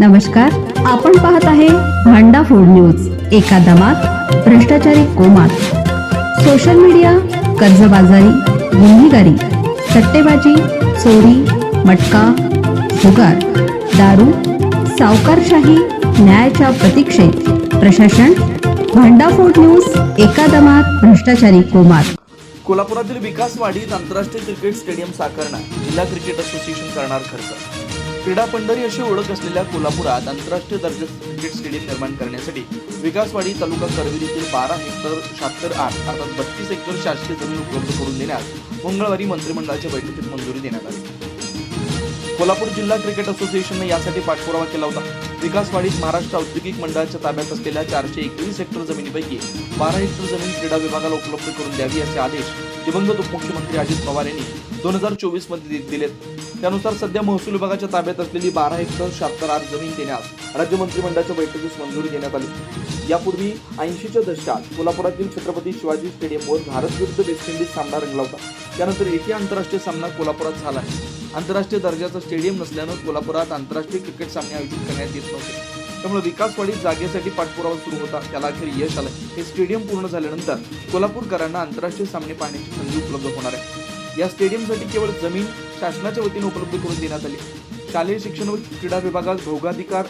नमस्कार आपण पाहत आहे भांडा फोड न्यूज एका दमात भ्रष्टाचारी कोमात. सोशल मीडिया कर्जबाजारी गुन्हेगारी सट्टेबाजी चोरी मटका जुगार दारू सावकारशाही न्यायाच्या प्रतीक्षेत. प्रशासन भांडाफोड न्यूज एका दमात भ्रष्टाचारी कोमात. कोल्हापुरातील विकासवाडीत आंतरराष्ट्रीय क्रिकेट स्टेडियम साकारणार जिल्हा क्रिकेट असोसिएशन करणार खर्च. क्रीडा पंढरी अशी ओळख असलेल्या कोल्हापुरात आंतरराष्ट्रीय दर्जाचे क्रिकेट स्टेडियम निर्माण करण्यासाठी विकासवाडी तालुका करवीरीतील बारा हेक्टर शहात्तर आठ अर्थात बत्तीस हेक्टर शासकीय जमीन उपलब्ध करून देण्यास मंगळवारी मंत्रिमंडळाच्या बैठकीत मंजुरी देण्यात आली. कोल्हापूर जिल्हा क्रिकेट असोसिएशनने यासाठी पाठपुरावा केला होता. विकासवाडीत महाराष्ट्र औद्योगिक मंडळाच्या ताब्यात असलेल्या चारशे एकवीस हेक्टर जमिनीपैकी बारा हेक्टर जमीन क्रीडा विभागाला उपलब्ध करून द्यावी असे आदेश दिवंगत उपमुख्यमंत्री अजित पवार यांनी दोन हजार चोवीसमध्ये दिलेत. त्यानुसार सध्या महसूल विभागाच्या ताब्यात असलेली बारा हेक्टर शहात्तर आठ जमीन देण्यास राज्य मंत्रिमंडळाच्या बैठकीस मंजुरी देण्यात आली. यापूर्वी ऐंशीच्या दशकात कोल्हापुरातील छत्रपती शिवाजी स्टेडियमवर भारत विरुद्ध वेस्ट इंडिज सामना रंगला होता. त्यानंतर एकही आंतरराष्ट्रीय सामना कोल्हापुरात झाला आहे आंतरराष्ट्रीय दर्जाचा स्टेडियम नसल्यानं कोल्हापुरात आंतरराष्ट्रीय क्रिकेट सामने आयोजित करण्यात येत नव्हते. त्यामुळे विकासवाडी जागेसाठी पाठपुरावा सुरू होता. त्याला अखेर यश आलं. हे स्टेडियम पूर्ण झाल्यानंतर कोल्हापूरकरांना आंतरराष्ट्रीय सामने पाहण्याची संधी उपलब्ध होणार आहे. या स्टेडियमसाठी केवळ जमीन शासनाच्या वतीने उपलब्ध करून देण्यात आली. शालेय शिक्षण व क्रीडा विभागात भोगाधिकार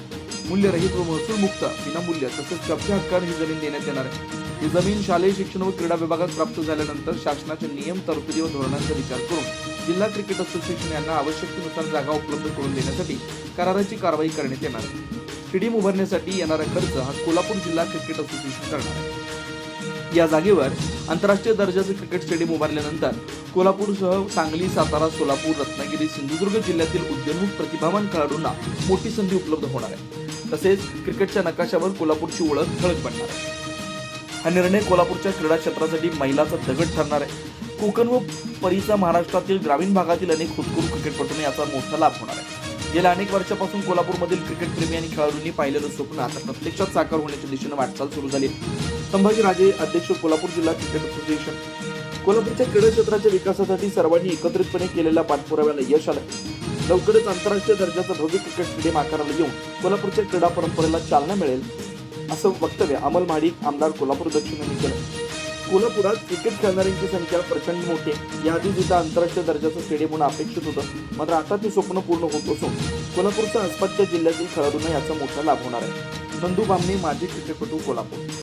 मूल्यरहित व महसूल मुक्त विनामूल्य तसंच कब्जा हक्काने ही जमीन देण्यात येणार आहे. ही जमीन शालेय शिक्षण व क्रीडा विभागात प्राप्त झाल्यानंतर शासनाच्या नियम तरतुदी व धोरणांचा विचार करून जिल्हा क्रिकेट असोसिएशन यांना आवश्यकतेनुसार जागा उपलब्ध करून देण्यासाठी कराराची कारवाई करण्यात येणार आहे. स्टेडियम उभारण्यासाठी येणारा खर्च हा कोल्हापूर जिल्हा क्रिकेट असोसिएशन करणार आहे. या जागेवर आंतरराष्ट्रीय दर्जाचे क्रिकेट स्टेडियम उभारल्यानंतर कोल्हापूरसह सांगली सातारा सोलापूर रत्नागिरी सिंधुदुर्ग जिल्ह्यातील उद्योन्मुख प्रतिभावान खेळाडूंना मोठी संधी उपलब्ध होणार आहे. तसेच क्रिकेटच्या नकाशावर कोल्हापूरची ओळख ठळक बनणार आहे. हा निर्णय कोल्हापूरच्या क्रीडा क्षेत्रासाठी मैलाचा दगड ठरणार आहे. कोकण व परीचा महाराष्ट्रातील ग्रामीण भागातील अनेक खुदकूर क्रिकेटपटूंना याचा मोठा लाभ होणार आहे. गेल्या अनेक वर्षापासून कोल्हापूरमधील क्रिकेट प्रेमी आणि खेळाडूंनी पाहिलेलं स्वप्न आता प्रत्यक्षात साकार होण्याच्या दिशेने वाटचाल सुरू झाली संभाजीराजे अध्यक्ष कोल्हापूर जिल्हा क्रिकेट असोसिएशन. कोल्हापूरच्या क्रीडा क्षेत्राच्या विकासासाठी सर्वांनी एकत्रितपणे केलेल्या पाठपुराव्याला यश आलं लवकरच आंतरराष्ट्रीय दर्जाचं भव्य क्रिकेट स्टेडियम आकाराला येऊन कोल्हापूरच्या क्रीडा परंपरेला चालना मिळेल असं वक्तव्य अमल महाडिक आमदार कोल्हापूर दक्षिण यांनी केलं कोल्हापुरात क्रिकेट खेळणाऱ्यांची संख्या प्रचंड मोठी आहे. याआधी जिथं आंतरराष्ट्रीय दर्जाचं स्टेडियम होणं अपेक्षित होतं. मात्र आता ते स्वप्न पूर्ण होत असून कोल्हापूरच्या आसपासच्या जिल्ह्यातील खेळाडूंना याचा मोठा लाभ होणार आहे. नंदू बामणे माजी क्रिकेटपटू कोल्हापूर.